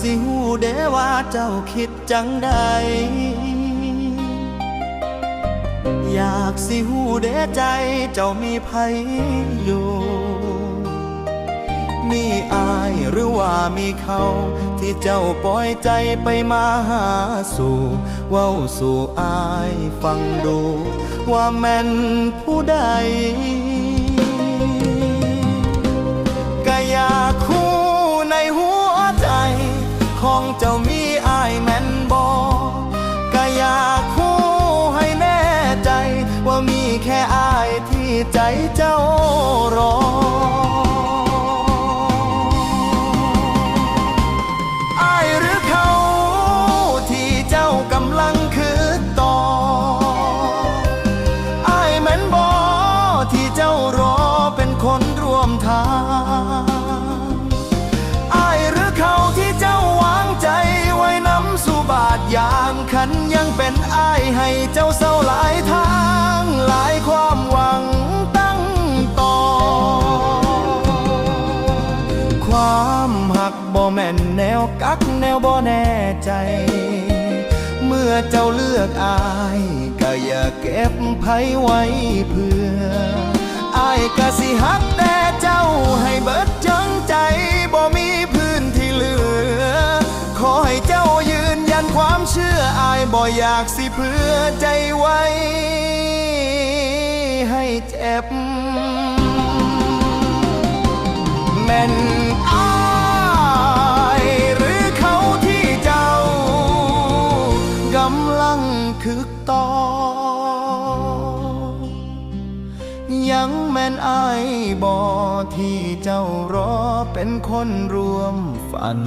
สิหูเดว่าเจ้าคิดจังใด อยากสิหูเดใจเจ้ามีภัยอยู่ มีอายหรือว่ามีเขา ที่เจ้าปล่อยใจไปมาหาสู่เว้าสู่อายฟังดู ว่าแม่นผู้ใด เจ้ามีอายแม่นบอกก็อยากคู่ให้แน่ใจ ว่ามีแค่อายที่ใจเจ้ารออายหรือเขาที่เจ้ากำลังคืดต่ออายแมนบอที่เจ้ารอเป็นคนร่วมทางันยังเป็นอายให้เจ้าเศร้าหลายทางหลายความหวังตั้งต่อ ความหักบ่แม่นแนวกักแนวบ่แน่ใจ เมื่อเจ้าเลือกอายก็อย่าเก็บไผไว้เพื่ออายก็สิหักแต่เจ้าให้เบ ยืนความเชื่ออายบ่อยากสิเพื่อใจไว้ ให้เจ็บแม่นอายหรือเขาที่เจ้ากำลังคึกตอยังแม่นอายบอที่เจ้ารอเป็นคนรวมฝัน